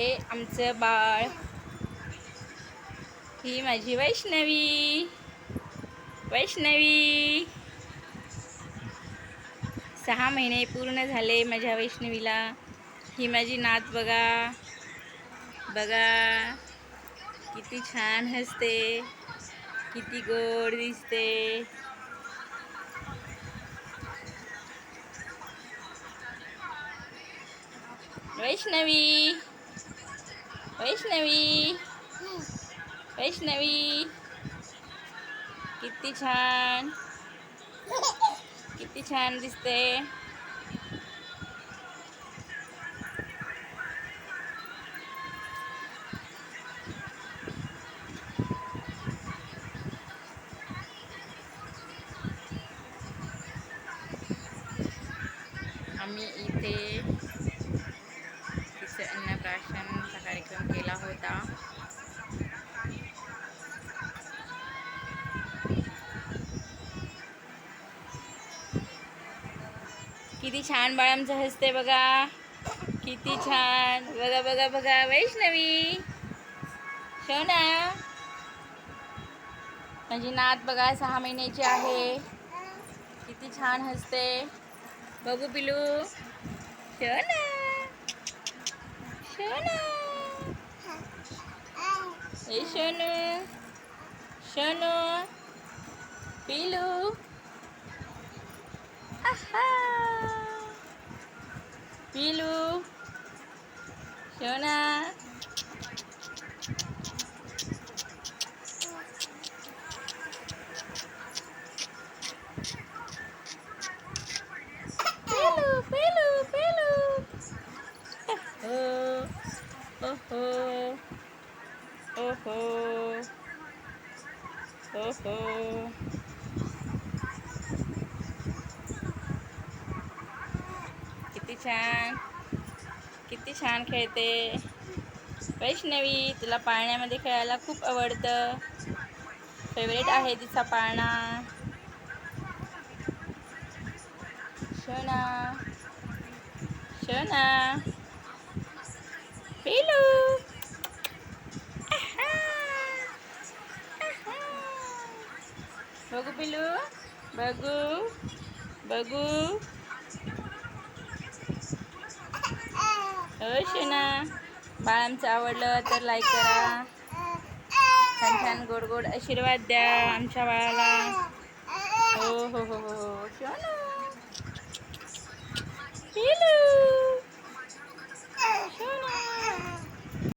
हे आमचं बाळ. ही माझी वैष्णवी. वैष्णवी. सहा महिने पूर्ण झाले माझ्या वैष्णवीला. ही माझी नात बघा. बघा. किती छान हसते. किती गोड दिसते. वैष्णवी. वैष्णवी. वैष्णवी. किती छान. किती छान दिसते. आम्ही इथे केला होता. किती छान बाळ हसते बघा. किती छान. बघा बघा बघा. वैष्णवी. शोना. माझी नात बघा सहा महिन्याची आहे. किती छान हसते. बघू पिलू. शोना. शोना. ए शोनू शोनू पिलू आहा पिलू शोना पिलू पिलू पिलू ओहो हो. हो हो. किती छान. किती छान खेळते. वैष्णवी तुला पाळण्यामध्ये खेळायला खूप आवडतं. फेवरेट आहे तिचा पाळणा. शोना. शोना. पेलू आहा. आहा. बघू पिलू बघू. बघू. हो शोना. बाळ आमचं आवडलं तर लाईक करा. छान छान गोड गोड आशीर्वाद द्या आमच्या बाळाला. हो हो हो हो हो. शोना